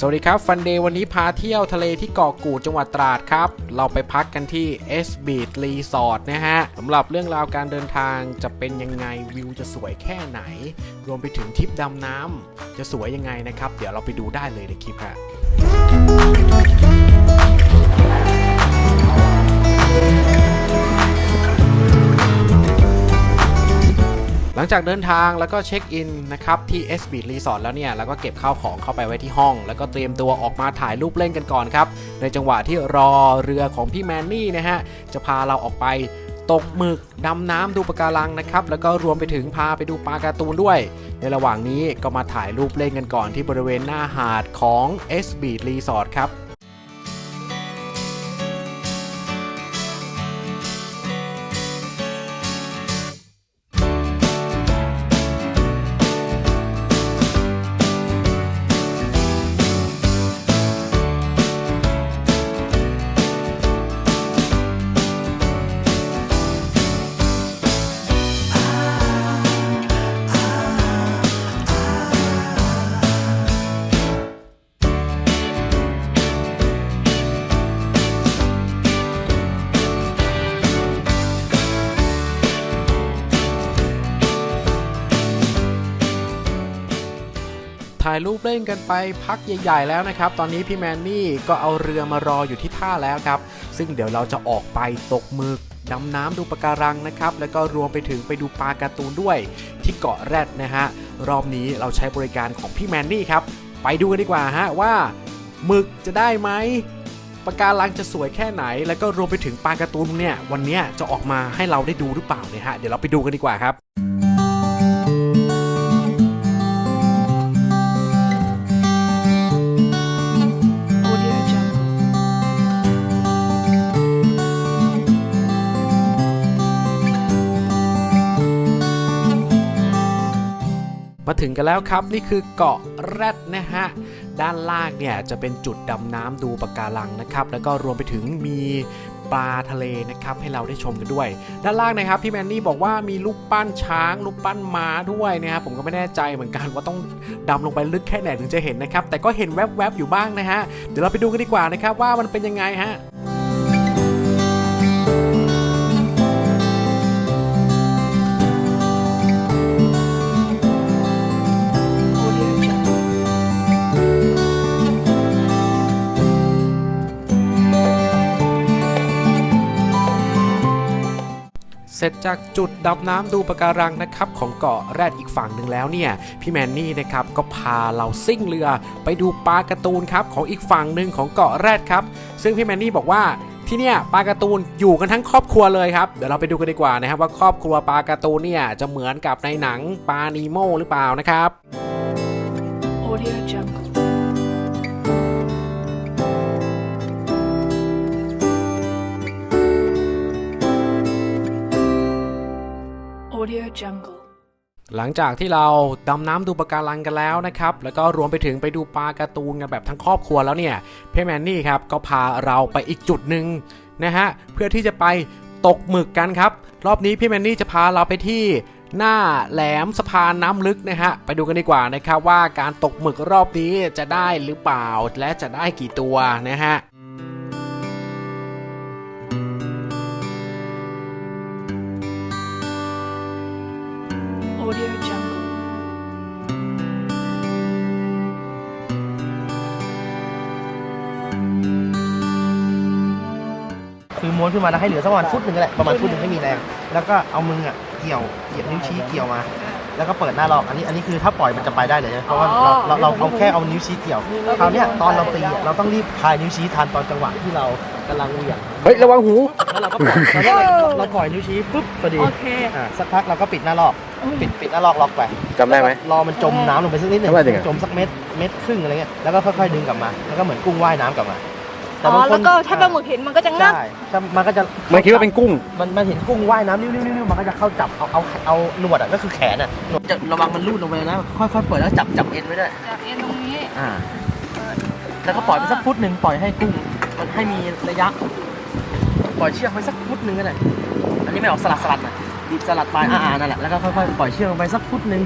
สวัสดีครับฟันเดย์วันนี้พาเที่ยวทะเลที่เกาะกูดจังหวัดตราดครับ เราไปพักกันที่ S Beach Resort นะฮะสำหรับเรื่องราวการเดินทางจะเป็นยังไงวิวจะสวยแค่ไหน รวมไปถึงทริปดำน้ำจะสวยยังไงนะครับ เดี๋ยวเราไปดูได้เลยในคลิปฮะ หลังจากเดินทางแล้วก็เช็คอินนะครับที่ S Beach Resort แล้วเนี่ยแล้วก็เก็บข้าวของเข้าไปไว้ที่ห้อง แล้วก็เตรียมตัวออกมาถ่ายรูปเล่นกันก่อนครับในจังหวะที่รอเรือของพี่แมนนี่นะฮะจะพาเราออกไปตกหมึกดำน้ำดูปะการังนะครับ แล้วก็รวมไปถึงพาไปดูปลาการ์ตูนด้วย ในระหว่างนี้ก็มาถ่ายรูปเล่นกันก่อนที่บริเวณหน้าหาดของ S Beach Resort ครับายรูปเล่นกันไปพักใหญ่ๆแล้วนะครับ ตอนนี้พี่แมนนี่ก็เอาเรือมารออยู่ที่ท่าแล้วครับ ซึ่งเดี๋ยวเราจะออกไปตกหมึกดำน้ำดูปะการังนะครับ แล้วก็รวมไปถึงไปดูปลาการ์ตูนด้วยที่เกาะแรดนะฮะ รอบนี้เราใช้บริการของพี่แมนนี่ครับ ไปดูกันดีกว่าฮะว่าหมึกจะได้ไหมปะการังจะสวยแค่ไหน แล้วก็รวมไปถึงปลาการ์ตูนเนี่ยวันนี้จะออกมาให้เราได้ดูหรือเปล่าเนี่ยฮะ เดี๋ยวเราไปดูกันดีกว่าครับ มาถึงกันแล้วครับนี่คือเกาะแรดนะฮะด้านล่างเนี่ยจะเป็นจุดดำน้ำดูปะการังนะครับ แล้วก็รวมไปถึงมีปลาทะเลนะครับให้เราได้ชมกันด้วย ด้านล่างนะครับพี่แมนนี่บอกว่ามีลูกปั้นช้างลูกปั้นม้าด้วยนะครับผมก็ไม่แน่ใจเหมือนกันว่าต้องดำลงไปลึกแค่ไหนถึงจะเห็นนะครับแต่ก็เห็นแวบๆอยู่บ้างนะฮะเดี๋ยวเราไปดูกันดีกว่านะครับว่ามันเป็นยังไงฮะ เสร็จจากจุดดำน้ำดูปะการังนะครับของเกาะแรดอีกฝั่งหนึ่งแล้วเนี่ยพี่แมนนี่นะครับก็พาเราซิ่งเรือไปดูปลาการ์ตูนครับของอีกฝั่งหนึ่งของเกาะแรดครับ ซึ่งพี่แมนนี่บอกว่าที่เนี่ยปลาการ์ตูนอยู่กันทั้งครอบครัวเลยครับเดี๋ยวเราไปดูกันดีกว่านะครับว่าครอบครัวปลาการ์ตูนเนี่ยจะเหมือนกับในหนังปลานีโมหรือเปล่านะครับ Audio Jungle. Audio Jungle. หลังจากที่เราดำน้ำดูปะการังกันแล้วนะครับ แล้วก็รวมไปถึงไปดูปลาการ์ตูนกันแบบทั้งครอบครัวแล้วเนี่ยพี่แมนนี่ครับก็พาเราไปอีกจุดหนึ่งนะฮะเพื่อที่จะไปตกหมึกกันครับ รอบนี้พี่แมนนี่จะพาเราไปที่หน้าแหลมสะพานน้ำลึกนะฮะ ไปดูกันดีกว่านะครับว่าการตกหมึกรอบนี้จะได้หรือเปล่าและจะได้กี่ตัวนะฮะ วนขึ้นมาแล้วให้เหลือสักประมาณฟุตหนึ่งก็ได้ประมาณฟุตหนึ่งให้มีแรง แล้วก็เอามืออะเกี่ยวเกี่ยวนิ้วชี้เกี่ยวมา แล้วก็เปิดหน้าลอกอันนี้อันนี้คือถ้าปล่อยมันจะไปได้เลยนะเพราะว่าเราเราเราเอาแค่เอานิ้วชี้เกี่ยวคราวเนี้ยตอนเราตีอะเราต้องรีบคลายนิ้วชี้ทันตอนจังหวะที่เรากำลังเหวี่ยง เฮ้ยระวังหู แล้วเราก็ปล่อยตอนนี้เราเราปล่อยนิ้วชี้ปุ๊บพอดีโอเค อ่าสักพักเราก็ปิดหน้าลอก ปิดปิดหน้าลอกล็อกไปจำได้ไหม รอมันจมน้ำลงไปสักนิดหนึ่งทำไมถึงอะจมสักเม็ดเม็ดครึ่งอะไรเงี้ยแล้วก็ค่อยๆดึงกลับมา แล้วก็เหมือนกุ้งว่ายน้ำกลับมา อ๋อแล้วก็ถ้าปลาหมึกเห็นมันก็จะงับ ใช่ถ้ามันก็จะมันคิดว่าเป็นกุ้ง มันมันเห็นกุ้งว่ายน้ำนิ้วๆๆมันก็จะเข้าจับเอาเอาเอาหนวดอะก็คือแขนอะหนวดจะระวังมันลูดลงไปนะค่อยๆเปิดแล้วจับจับเอ็นไว้ด้วยจากเอ็นตรงนี้ อ่า แล้วก็ปล่อยไปสักฟุตหนึ่งปล่อยให้กุ้งมันให้มีระยะ ปล่อยเชือกไปสักฟุตหนึ่งก็ได้อันนี้ไม่ออกสลัดสลัดนะบีบสลัดไปอ่าๆนั่นแหละแล้วก็ค่อยๆปล่อยเชือกลงไปสักฟุตหนึ่ง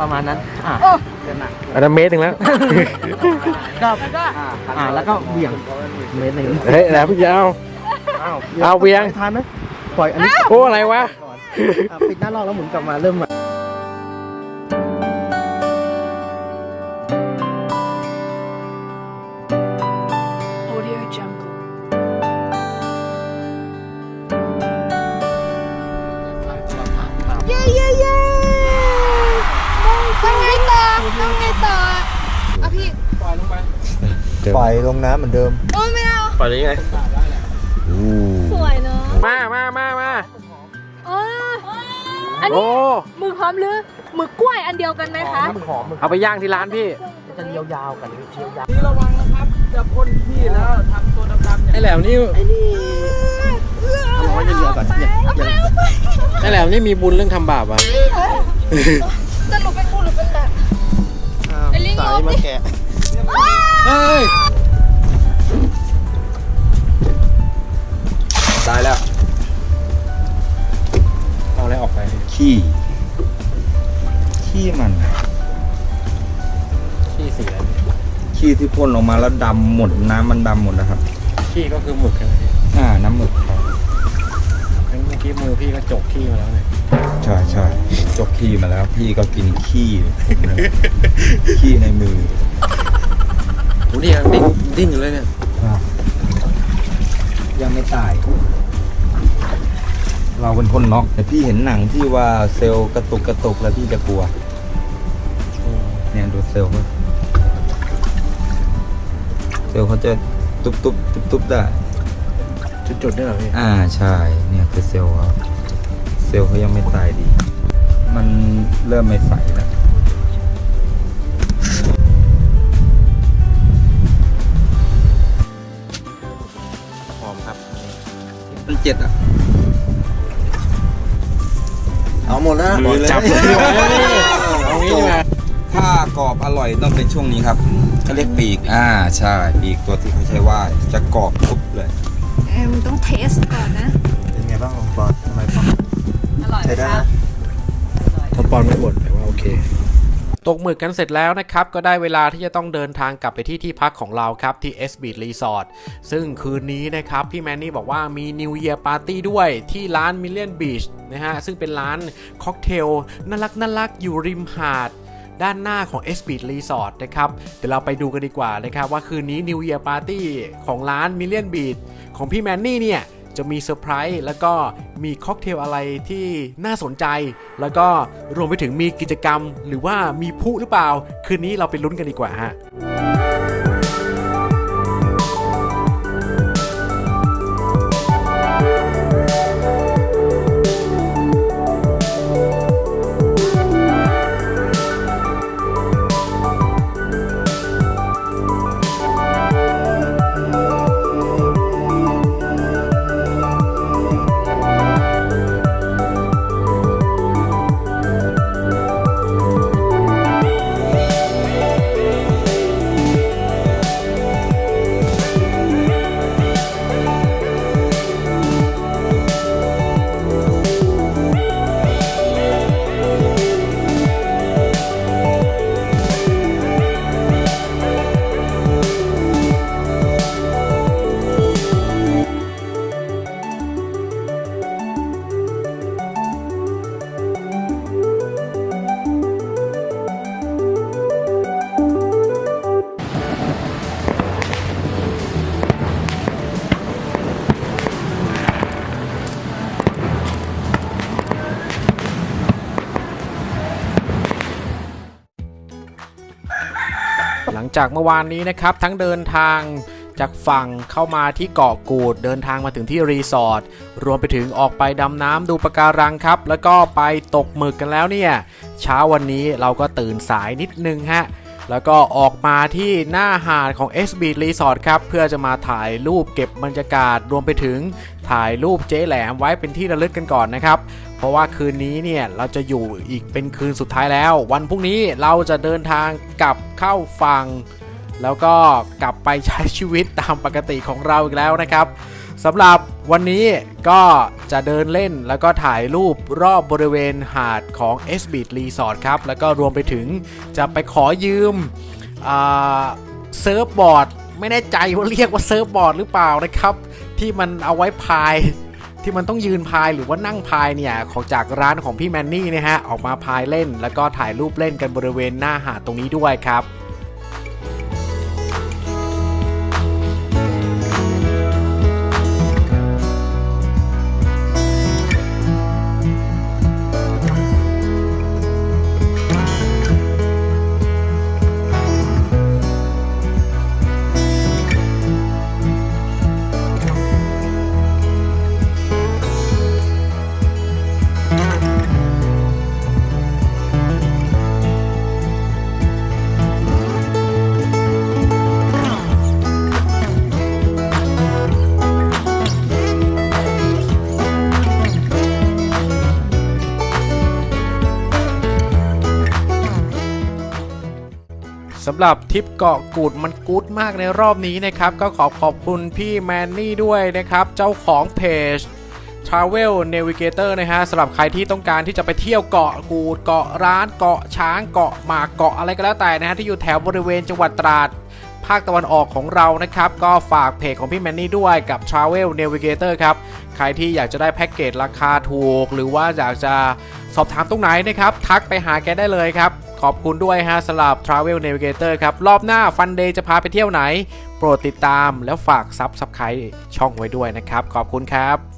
ประมาณนั้นอ่าโอ้เดินหนักอันนั้นเมตรหนึ่งแล้วก็แล้ว ก็อ่าแล้วก็เบี่ยงเมตรหนึ่งเฮ้ยแล้วพี่ยาวอ้าวเอาเบี่ยงทานไหมปล่อยอันนี้โอ้อะไรวะก่อนอะปิดหน้าลอกแล้วหมุนกลับมาเริ่มใหม่ ล่อยลงน้ำเหมือนเดิม โอ้ยไม่เอาปล่อยได้ไงสวยเนอะมามามามาเอออันนี้โอ้หมึกหอมหรือหมึกกล้วยอันเดียวกันไหมคะมึงหอมมึงเอาไปย่างที่ร้านพี่จะเลียวยาวกันเลียวยาวไอ้แหลมนี่ไอ้นี่เอาไว้เรือก่อนเนี่ยเนี่ยไอ้แหลมนี่มีบุญเรื่องทำบาปอะสรุปเป็นกูหรือเป็นแบบอ้าวไอ้ลิงสายงงมาดิแกะ เฮ้ยตายแล้ว เอาอะไรออกไป ขี้ ขี้มัน ขี้สีอะไรขี้ที่พ่นออกมาแล้วดำหมดน้ำมันดำหมดนะครับ ขี้ก็คือหมึกใช่ไหมพี่อ่าน้ำหมึกครับงั้นเมื่อกี้มือพี่ก็จกขี้มาแล้วเนี่ย ใช่ใช่จกขี้มาแล้ว พี่ก็กินขี้ผมเลยขี้ในมือ โอ้นี่ยังดิ้นดิ้นอยู่เลยเนี่ยอะยังไม่ตาย เราเป็นคนน็อกแต่พี่เห็นหนังที่ว่าเซลล์กระตุกกระตุกแล้วพี่จะกลัว เนี่ยดูเซลล์เขาเซลล์เขาจะตุบตุบตุบตุบได้ จุดๆด้วยเหรอพี่อ่าใช่ เนี่ยคือเซลล์เขาเซลล์เขายังไม่ตายดี มันเริ่มไม่ใสแล้ว เจ็ดอะ เอาหมดแล้วลุยเลยจับเลยเอางี้ดีกว่าถ้ากรอบอร่อยต้องเป็นช่วงนี้ครับเขาเรียกปีก อ่า ใช่ ปีกตัวที่เขาใช้ว่ายจะกรอบทุบเลยเอ็มงต้องเทสก่อนนะ เป็นไงบ้างองค์กรทำไมปอนอร่อยใช้ได้นะทปอนไม่บ่นแต่ว่าโอเค ตกหมึกกันเสร็จแล้วนะครับ ก็ได้เวลาที่จะต้องเดินทางกลับไปที่ที่พักของเราครับ ที่ S Beach Resort ซึ่งคืนนี้นะครับ พี่แมนนี่บอกว่ามี New Year Party ด้วยที่ร้าน Million Beach นะฮะ ซึ่งเป็นร้านค็อกเทลน่ารักน่ารักอยู่ริมหาดด้านหน้าของ S Beach Resort นะครับ เดี๋ยวเราไปดูกันดีกว่านะครับ ว่าคืนนี้ New Year Party ของร้าน Million Beach ของพี่แมนนี่เนี่ย จะมีเซอร์ไพรส์แล้วก็มีค็อกเทลอะไรที่น่าสนใจ แล้วก็รวมไปถึงมีกิจกรรม หรือว่ามีผู้หรือเปล่า คืนนี้เราไปลุ้นกันดีกว่าฮะ หลังจากเมื่อวานนี้นะครับ ทั้งเดินทางจากฝั่งเข้ามาที่เกาะกูดเดินทางมาถึงที่รีสอร์ทรวมไปถึงออกไปดำน้ำดูปะการังครับ แล้วก็ไปตกหมึกกันแล้วเนี่ย เช้าวันนี้เราก็ตื่นสายนิดนึงฮะ แล้วก็ออกมาที่หน้าหาดของ SB Resort ครับ เพื่อจะมาถ่ายรูปเก็บบรรยากาศ รวมไปถึงถ่ายรูปเจ๊แหลมไว้เป็นที่ระลึกกันก่อนนะครับ เพราะว่าคืนนี้เนี่ยเราจะอยู่อีกเป็นคืนสุดท้ายแล้ว วันพรุ่งนี้เราจะเดินทางกลับเข้าฝั่งแล้วก็กลับไปใช้ชีวิตตามปกติของเราอีกแล้วนะครับสำหรับวันนี้ก็จะเดินเล่นแล้วก็ถ่ายรูปรอบบริเวณหาดของ S Beach Resort ครับ แล้วก็รวมไปถึงจะไปขอยืมเซิร์ฟบอร์ด ไม่แน่ใจว่าเรียกว่าเซิร์ฟบอร์ดหรือเปล่านะครับ ที่มันเอาไว้พาย ที่มันต้องยืนพายหรือว่านั่งพายเนี่ยของจากร้านของพี่แมนนี่นะฮะออกมาพายเล่น แล้วก็ถ่ายรูปเล่นกันบริเวณหน้าหาดตรงนี้ด้วยครับำหรับทริปเกาะกูดมันกูดมากในรอบนี้นะครับ ก็ขอขอบคุณพี่แมนนี่ด้วยนะครับ เจ้าของเพจ Travel Navigator นะฮะสำหรับใครที่ต้องการที่จะไปเที่ยวเกาะกูดเกาะร้านเกาะช้างเกาะหมากเกาะอะไรก็แล้วแต่นะฮะที่อยู่แถวบริเวณจังหวัดตราดภาคตะวันออกของเรานะครับ ก็ฝากเพจของพี่แมนนี่ด้วยกับ Travel Navigator ครับ ใครที่อยากจะได้แพ็กเกจราคาถูก หรือว่าอยากจะสอบถามตรงไหนนะครับ ทักไปหาแกได้เลยครับ อบคุณด้วยฮะสำหรับ Travel Navigator ครับ รอบหน้าฟันเดย์จะพาไปเที่ยวไหน โปรดติดตามแล้วฝากซับสไครต์ช่องไว้ด้วยนะครับ ขอบคุณครับ